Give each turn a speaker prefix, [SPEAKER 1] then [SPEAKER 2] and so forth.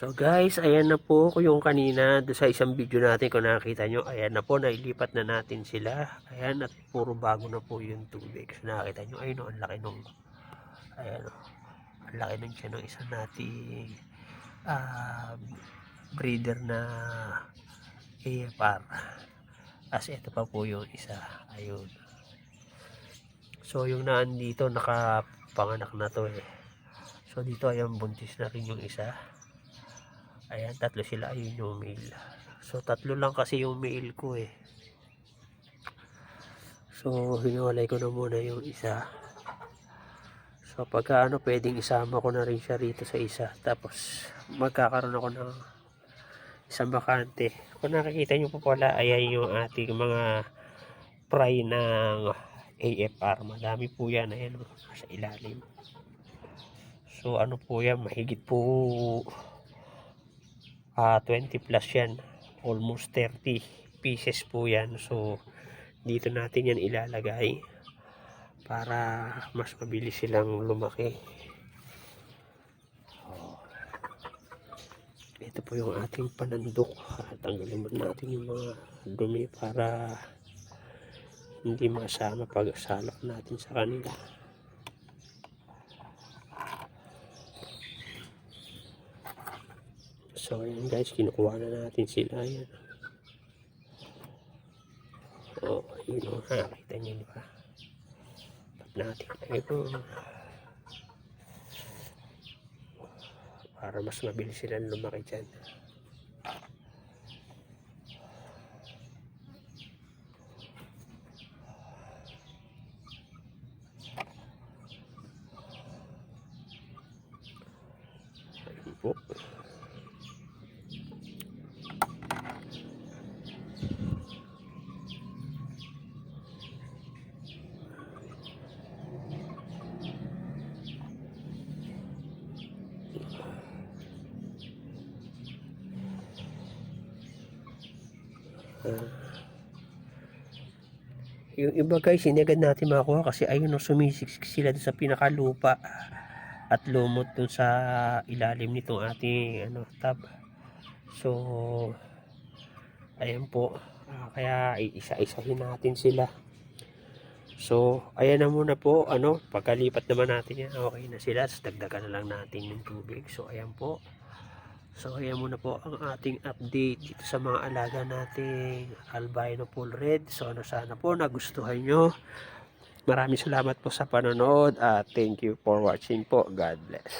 [SPEAKER 1] So guys, ayan na po yung kanina sa isang video natin kung nakita nyo. Ayan na po, nailipat na natin sila. Ayan at puro bago na po yung tubig. So nakita nyo, ayun o, ang laki nung, ayan o, ang laki nung siya ng isa nating ah, breeder na AFR. As ito pa po yung isa. Ayun. So yung naandito nakapanganak na to eh. So dito ayan buntis na rin yung isa. Ayan tatlo sila ayun yung male. So tatlo lang kasi yung male ko eh. So hiniwalay ko na muna yung isa. So pagka ano pwedeng isama ko na rin siya rito sa isa. Tapos magkakaroon ako ng isang bakante. Kung nakikita nyo po pala ayan yung ating mga fry ng AFR. Madami po yan. Ayan sa ilalim. So ano po yan, mahigit po ah 20 plus yan. Almost 30 pieces po yan. So dito natin yan ilalagay para mas mabilis silang lumaki. Oh. Ito po yung ating panandok. Tanggalin natin yung mga dumi para hindi masama pag salok natin sa kanila. So ayan guys, kinukuha na natin sila. Ayan. Oh, yun o. Ha, kita niyo di ba? Tap natin. Ayun. Para mas mabilis silang lumaki dyan. Ayun po. Ah. yung iba guys, hindi agad natin makuha kasi ayun o sumisiksik sila sa pinakalupa at lumot dun sa ilalim nitong ating ano, tab. So, ayan po. Ah, kaya isa-isahin natin sila. So, ayan na muna po. Ano, pagkalipat naman natin yan, okay na sila. Dagdagan na lang natin yung tubig. So, ayan po. So ayan muna po ang ating update dito sa mga alaga nating albino pool red. So ano sana po nagustuhan nyo. Maraming salamat po sa panonood at thank you for watching po. God bless.